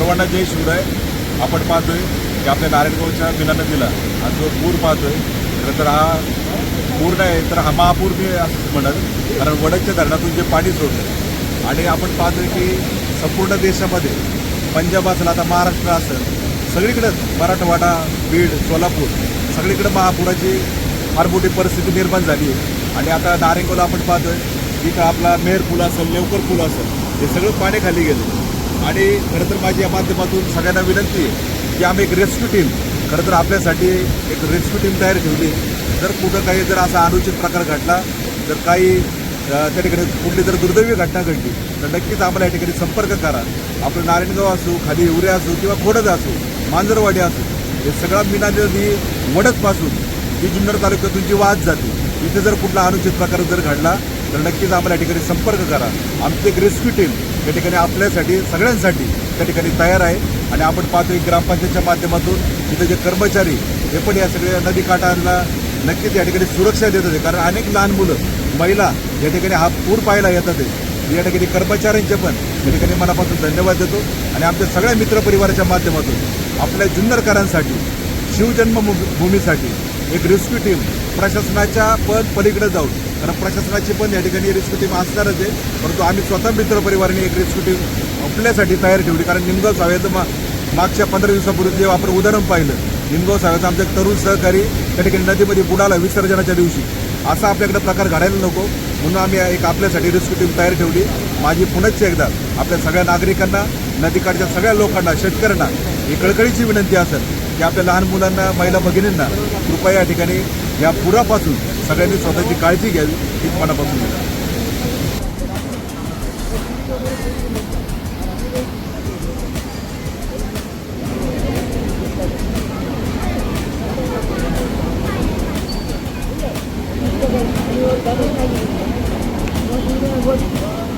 सर्वांना जय शिवराय. आपण पाहतोय की आपल्या नारायणगावच्या मिना नदीला हा जो पूर पाहतोय खरं तर हा पूर नाही तर हा महापूर मी असं म्हणत. कारण वडदच्या धरणातून जे पाणी सोडलं आणि आपण पाहतोय की संपूर्ण देशामध्ये पंजाब असेल आता महाराष्ट्र असेल सगळीकडंच मराठवाडा बीड सोलापूर सगळीकडं महापुराची फार मोठी परिस्थिती निर्माण झाली आहे. आणि आता नारायणगावला आपण पाहतोय तिथं आपला मेहर पूल असेल लेवकर पूल असेल हे सगळं पाणी खाली गेलं. आणि खरं तर माझी या माध्यमातून सगळ्यांना विनंती आहे की आम्ही एक रेस्क्यू टीम खरं तर आपल्यासाठी एक रेस्क्यू टीम तयार ठेवली. जर कुठं काही जर असा अनुचित प्रकार घडला जर काही त्या ठिकाणी कुठली जर दुर्दैवी घटना घडली तर नक्कीच आम्हाला या ठिकाणी संपर्क करा. आपलं नारायणगाव असो खाली हिवरे असो किंवा खोडद असो मांजरवाडी असो हे सगळा मीना नदी वडदपासून जी जुन्नर तालुक्यातून जी वाद जाते इथे जर कुठला अनुचित प्रकार जर घडला तर नक्कीच आम्हाला या ठिकाणी संपर्क करा. आमची एक रेस्क्यू टीम या ठिकाणी आपल्यासाठी सगळ्यांसाठी त्या ठिकाणी तयार आहे. आणि आपण पाहतो एक ग्रामपंचायतच्या माध्यमातून तिथे जे कर्मचारी हे पण या सगळ्या नदी काठांना नक्कीच या ठिकाणी सुरक्षा देत होते. कारण अनेक लहान मुलं महिला या ठिकाणी हा पूर पाहायला येतात आहे. या ठिकाणी कर्मचाऱ्यांचे पण या ठिकाणी मनापासून धन्यवाद देतो. आणि आमच्या सगळ्या मित्रपरिवाराच्या माध्यमातून आपल्या जुन्नरकरांसाठी शिवजन्मभूमीसाठी एक रेस्क्यू टीम प्रशासनाच्या पण पलीकडे जाऊन कारण प्रशासनाची पण या ठिकाणी रिस्क टीम असणारच आहे. परंतु आम्ही स्वतः मित्रपरिवाराने एक रिस्क टीम आपल्यासाठी तयार ठेवली. कारण निमगाव साव्याचं मा मागच्या पंधरा दिवसापूर्वी जेव्हा आपण उदाहरण पाहिलं निमगाव साव्याचा आमचा तरुण सहकारी त्या ठिकाणी नदीमध्ये बुडाला विसर्जनाच्या दिवशी. असा आपल्याकडे प्रकार घडायला नको. म्हणून आम्ही एक आपल्यासाठी रेस्क्यू टीम तयार ठेवली. माझी पुनश्च एकदा आपल्या सगळ्या नागरिकांना नदीकाठच्या सगळ्या लोकांना शेतकऱ्यांना ही कळकळीची विनंती असेल की आपल्या लहान मुलांना महिला भगिनींना कृपया या ठिकाणी या पुरापासून सगळ्यांनी स्वतःची काळजी घ्यावी हीच मनापासून विनंती चालू